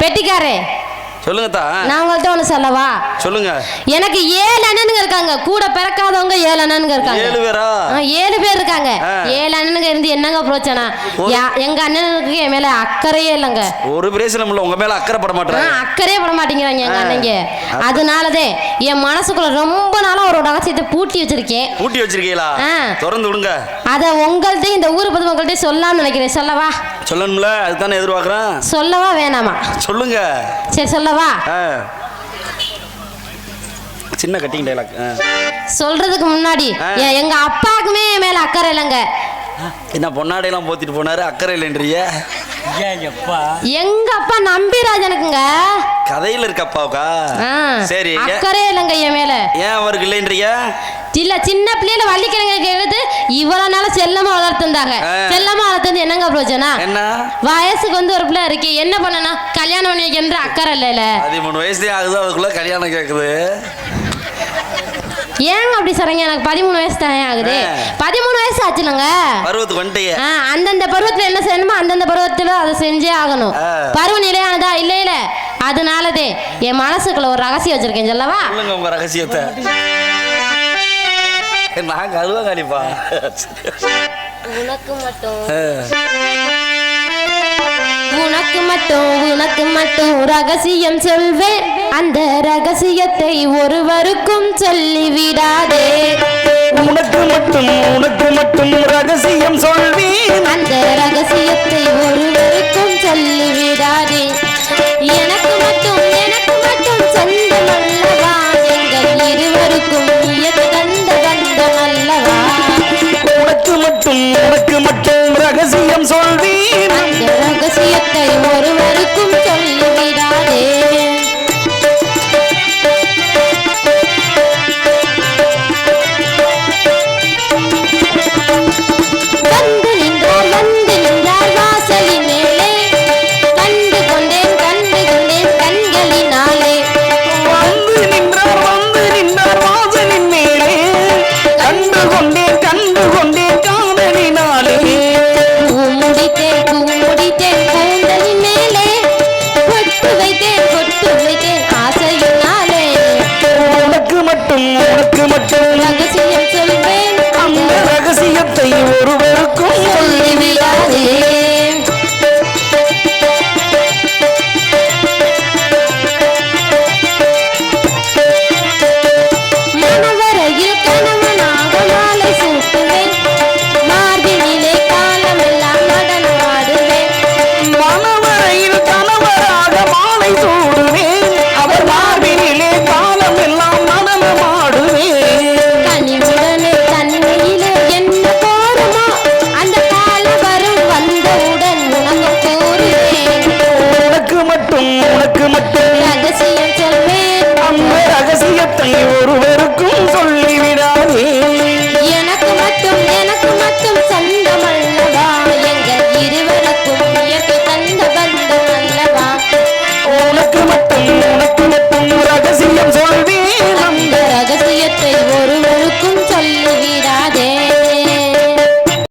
பெட்டிக்காரே. சொல்லுங்க தா நான் உங்கள்ட்ட ஒண்ணு சொல்லவா? சொல்லுங்க. எனக்கு ஏழு அண்ணனுங்க இருக்காங்க. கூட பிறக்காதவங்க ஏழு அண்ணனுங்க இருக்காங்க. ஏழு பேரா? ஏழு பேர் இருக்காங்க. ஏழு அண்ணனுங்க இருந்து என்னங்க பிரச்சனை? எங்க அண்ணனுக்கு என் மேல அக்கறையே இல்லைங்க. ஒரு பிரேசனம் இல்ல. உங்க மேல அக்கறை பட ஆ, மாட்டாங்க அக்கறையே பட மாட்டேங்கிறாங்க எங்க. அண்ணங்க அதனாலதே என் மனசுக்குள்ள ரொம்ப நாளா ஒரு ரகசியத்தை பூட்டி வச்சிருக்கேன். பூட்டி வச்சிருக்கீங்களா. திறந்து விடுங்க. அத உங்கள்ட்ட இந்த ஊர் பொதுமக்கள்கிட்ட சொல்லலாம்னு நினைக்கிறேன். சொல்லவா? சொல்லணும்ல. அதுதானே எதிர்பார்க்கறேன். சொல்லவா வேணாமா? சொல்லுங்க. சரி சொல்லவா ஆ. சின்ன கட்டிங் டைலாக் சொல்றதுக்கு முன்னாடி எங்க அப்பாவுக்குமே என் மேல அக்கறை இல்லைங்க. என்ன பொன்னாடையெல்லாம் போத்திட்டு போனாரு? அக்கறை இல்லைன்றிய எங்க அப்பா நம்பிராஜனுக்குங்க கதையில இருக்க அப்பாவுக்கா? சரி அக்கறை இல்லைங்க என் மேல. ஏன் அவருக்கு இல்லைன்றிய இல்ல சின்ன பிள்ளையில வள்ளிக்கிழங்கு எடுத்து இவ்வளவு நாள செல்லமா வளர்த்துந்தாங்க ஆ. செல்லமா வளர்த்தது என்னங்க பிரச்சனை என்ன? வயசுக்கு வந்து ஒரு பிள்ளை இருக்கு என்ன பண்ணனா? கல்யாணம் பண்ணி வைக்கின்ற அக்கறை இல்லைல பதிமூணு வயசுலயே ஆகுது அதுக்குள்ள கல்யாணம் கேக்குது. ஏங்க அப்படி சொல்றீங்க? எனக்கு பதிமூணு வயசு தானே ஆகுது. பதிமூணு வயசு ஆச்சுலங்க. பருவத்துக்கு வந்துட்டீங்க ஆ, அந்தந்த பருவத்துல என்ன செய்யணுமோ அந்தந்த பருவத்துல அதை செஞ்சே ஆகணும். பருவ நிலையானதா? இல்ல இல்ல. அதனாலதே என் மனசுக்குள்ள ஒரு ரகசியம் வச்சிருக்கேன் சொல்லவா? சொல்லுங்க உங்க ரகசியத்தை. நான் கருவா காலிப்பா உனக்கு மட்டும். உனக்கு மட்டும் உனக்கு மட்டும் ரகசியம் சொல்வேன். அந்த ரகசியத்தை ஒருவருக்கும் சொல்லி விடாதே உனக்கு மட்டும் உனக்கு மட்டும் ரகசியம் சொல்வீன் மட்டும்